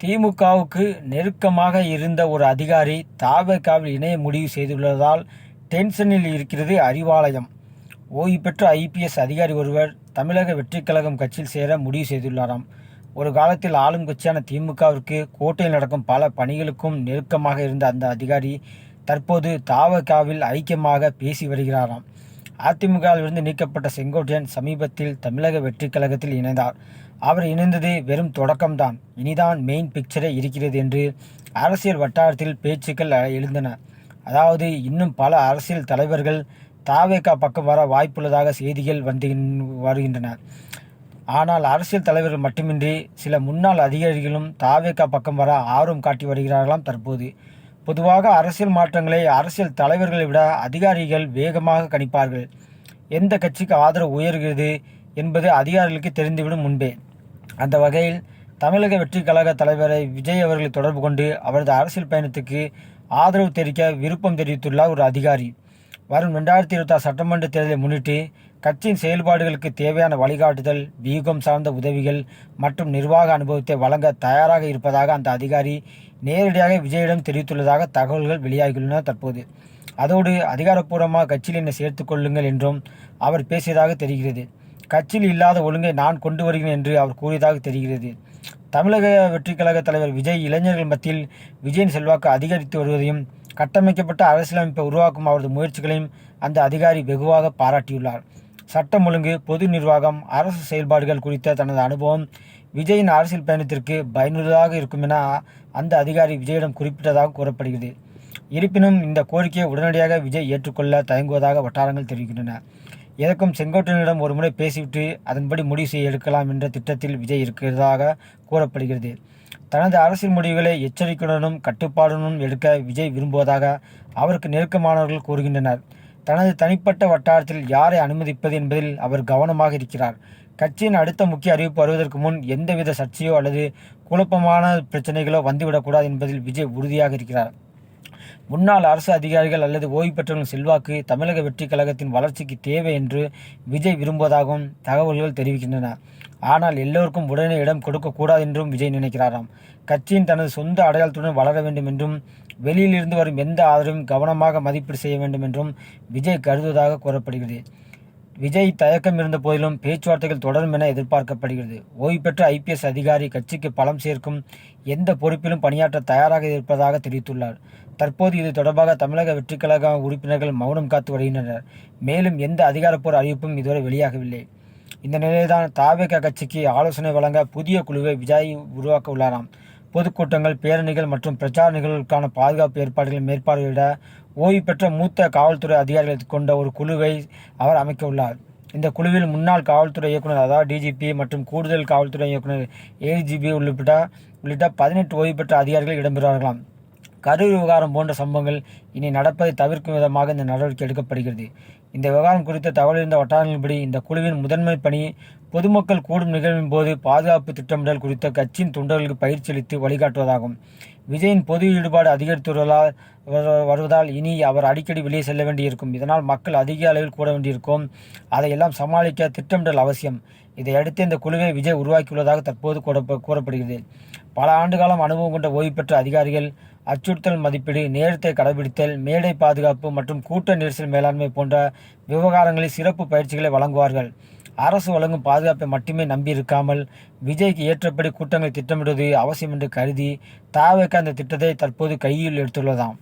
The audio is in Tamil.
திமுகவுக்கு நெருக்கமாக இருந்த ஒரு அதிகாரி தாவேகாவில் இணைய முடிவு செய்துள்ளதால் டென்ஷனில் இருக்கிறது அறிவாலயம். ஓய்வு பெற்ற ஐபிஎஸ் அதிகாரி ஒருவர் தமிழக வெற்றிக் கழகம் கட்சியில் சேர முடிவு செய்துள்ளாராம். ஒரு காலத்தில் ஆளும் கட்சியான திமுகவிற்கு கோட்டையில் நடக்கும் பல பணிகளுக்கும் நெருக்கமாக இருந்த அந்த அதிகாரி தற்போது தாவகாவில் ஐக்கியமாக பேசி வருகிறாராம். அதிமுகவிலிருந்து நீக்கப்பட்ட செங்கோட்டையன் சமீபத்தில் தமிழக வெற்றி கழகத்தில் இணைந்தார். அவர் இணைந்தது வெறும் தொடக்கம்தான். இனிதான் மெயின் பிக்சரே இருக்கிறது என்று அரசியல் வட்டாரத்தில் பேச்சுக்கள் எழுந்தன. அதாவது இன்னும் பல அரசியல் தலைவர்கள் தாவேக்கா பக்கம் வர வாய்ப்புள்ளதாக செய்திகள் வந்து வருகின்றன. ஆனால் அரசியல் தலைவர்கள் மட்டுமின்றி சில முன்னாள் அதிகாரிகளும் தாவேகா பக்கம் வர ஆர்வம் காட்டி வருகிறார்களாம் தற்போது. பொதுவாக அரசியல் மாற்றங்களை அரசியல் தலைவர்களை விட அதிகாரிகள் வேகமாக கணிப்பார்கள். எந்த கட்சிக்கு ஆதரவு உயர்கிறது என்பது அதிகாரிகளுக்கு தெரிந்துவிடும் முன்பே. அந்த வகையில் தமிழக வெற்றி கழக தலைவரை விஜய் அவர்களை தொடர்பு கொண்டு அவரது அரசியல் பயணத்துக்கு ஆதரவு தெரிவிக்க விருப்பம் தெரிவித்துள்ளார் ஒரு அதிகாரி. வரும் ரெண்டாயிரத்தி இருபத்தாறு சட்டமன்ற தேர்தலை முன்னிட்டு கட்சியின் செயல்பாடுகளுக்கு தேவையான வழிகாட்டுதல் வியூகம் சார்ந்த உதவிகள் மற்றும் நிர்வாக அனுபவத்தை வழங்க தயாராக இருப்பதாக அந்த அதிகாரி நேரடியாக விஜயிடம் தெரிவித்துள்ளதாக தகவல்கள் வெளியாகியுள்ளன தற்போது. அதோடு அதிகாரப்பூர்வமாக கட்சியில் என்னை சேர்த்துக் கொள்ளுங்கள் என்றும் அவர் பேசியதாக தெரிகிறது. கட்சியில் இல்லாத ஒழுங்கை நான் கொண்டு வருகிறேன் என்று அவர் கூறியதாக தெரிகிறது. தமிழக வெற்றிக் கழக தலைவர் விஜய் இளைஞர்கள் மத்தியில் விஜயின் செல்வாக்கு அதிகரித்து வருவதையும் கட்டமைக்கப்பட்ட அரசியலமைப்பை உருவாக்கும் அவரது முயற்சிகளையும் அந்த அதிகாரி வெகுவாக பாராட்டியுள்ளார். சட்டம் ஒழுங்கு பொது நிர்வாகம் அரசு செயல்பாடுகள் குறித்த தனது அனுபவம் விஜயின் அரசியல் பயணத்திற்கு பயனுள்ளதாக இருக்கும் என அந்த அதிகாரி விஜயிடம் குறிப்பிட்டதாக கூறப்படுகிறது. இருப்பினும் இந்த கோரிக்கையை உடனடியாக விஜய் ஏற்றுக்கொள்ள தயங்குவதாக வட்டாரங்கள் தெரிவிக்கின்றன. எதற்கும் செங்கோட்டையனிடம் ஒருமுறை பேசிவிட்டு அதன்படி முடிவு செய்ய எடுக்கலாம் என்ற திட்டத்தில் விஜய் இருக்கிறதாக கூறப்படுகிறது. தனது அரசியல் முடிவுகளை எச்சரிக்கையுடனும் கட்டுப்பாடுடனும் எடுக்க விஜய் விரும்புவதாக அவருக்கு நெருக்கமானவர்கள் கூறுகின்றனர். தனது தனிப்பட்ட வட்டாரத்தில் யாரை அனுமதிப்பது என்பதில் அவர் கவனமாக இருக்கிறார். கட்சியின் அடுத்த முக்கிய அறிவிப்பு வருவதற்கு முன் எந்தவித சர்ச்சையோ அல்லது குழப்பமான பிரச்சனைகளோ வந்துவிடக்கூடாது என்பதில் விஜய் உறுதியாக இருக்கிறார். முன்னாள் அரசு அதிகாரிகள் அல்லது ஓய்வு பெற்றவர்களின் செல்வாக்கு தமிழக வெற்றிக் கழகத்தின் வளர்ச்சிக்கு தேவை என்று விஜய் விரும்புவதாகவும் தகவல்கள் தெரிவிக்கின்றன. ஆனால் எல்லோருக்கும் உடனே இடம் கொடுக்கக்கூடாது என்றும் விஜய் நினைக்கிறாராம். கட்சியின் தனது சொந்த அடையாளத்துடன் வளர வேண்டும் என்றும் வெளியிலிருந்து வரும் எந்த ஆதரவையும் கவனமாக மதிப்பீடு செய்ய வேண்டும் என்றும் விஜய் கருதுவதாக கூறப்படுகிறது. விஜய் தயக்கம் இருந்த போதிலும் பேச்சுவார்த்தைகள் தொடரும் என எதிர்பார்க்கப்படுகிறது. ஓய்வு பெற்ற ஐபிஎஸ் அதிகாரி கட்சிக்கு பலம் சேர்க்கும் எந்த பொறுப்பிலும் பணியாற்ற தயாராக இருப்பதாக தெரிவித்துள்ளார். தற்போது இது தொடர்பாக தமிழக வெற்றிக்கழக உறுப்பினர்கள் மௌனம் காத்து வருகின்றனர். மேலும் எந்த அதிகாரப்பூர்வ அறிவிப்பும் இதுவரை வெளியாகவில்லை. இந்த நிலையில்தான் தாவேக கட்சிக்கு ஆலோசனை வழங்க புதிய குழுவை விஜய் உருவாக்க உள்ளாராம். பொதுக்கூட்டங்கள் பேரணிகள் மற்றும் பிரச்சார நிகழ்வுகளுக்கான பாதுகாப்பு ஏற்பாடுகளை மேற்பார்வையிட ஓய்வு பெற்ற மூத்த காவல்துறை அதிகாரிகள் கொண்ட ஒரு குழுவை அவர் அமைக்க உள்ளார். இந்த குழுவில் முன்னாள் காவல்துறை இயக்குனர் அதாவது டிஜிபி மற்றும் கூடுதல் காவல்துறை இயக்குனர் ஏடிஜிபி உள்ளிட்ட உள்ளிட்ட பதினெட்டு ஓய்வு பெற்ற அதிகாரிகள் இடம்பெறுவார்களாம் கரூர் விவகாரம் போன்ற சம்பவங்கள் இனி நடப்பதை தவிர்க்கும் விதமாக இந்த நடவடிக்கை எடுக்கப்படுகிறது. இந்த விவகாரம் குறித்த தகவல் இருந்த வட்டாரங்களின்படி இந்த குழுவின் முதன்மை பணி பொதுமக்கள் கூடும் நிகழ்வின் போது பாதுகாப்பு திட்டமிடல் குறித்த கட்சியின் தொண்டர்களுக்கு பயிற்சி அளித்து வழிகாட்டுவதாகும். விஜயின் பொது ஈடுபாடு அதிகரித்து வருவதால் வருவதால் இனி அவர் அடிக்கடி வெளியே செல்ல வேண்டியிருக்கும். இதனால் மக்கள் அதிக அளவில் கூட வேண்டியிருக்கும். அதையெல்லாம் சமாளிக்க திட்டமிடல் அவசியம். இதையடுத்து இந்த குழுவை விஜய் உருவாக்கியுள்ளதாக தற்போது கூறப்படுகிறது. பல ஆண்டுகாலம் அனுபவம் கொண்ட ஓய்வு பெற்ற அதிகாரிகள் அச்சுறுத்தல் மதிப்பீடு நேரத்தை கடைபிடித்தல் மேடை பாதுகாப்பு மற்றும் கூட்ட நெரிசல் மேலாண்மை போன்ற விவகாரங்களில் சிறப்பு பயிற்சிகளை வழங்குவார்கள். அரசு வழங்கும் பாதுகாப்பை மட்டுமே நம்பியிருக்காமல் விஜய்க்கு ஏற்றபடி கூட்டங்களை திட்டமிடுவது அவசியம் என்று கருதி தாவேக்க அந்த திட்டத்தை தற்போது கையில் எடுத்துள்ளதாம்.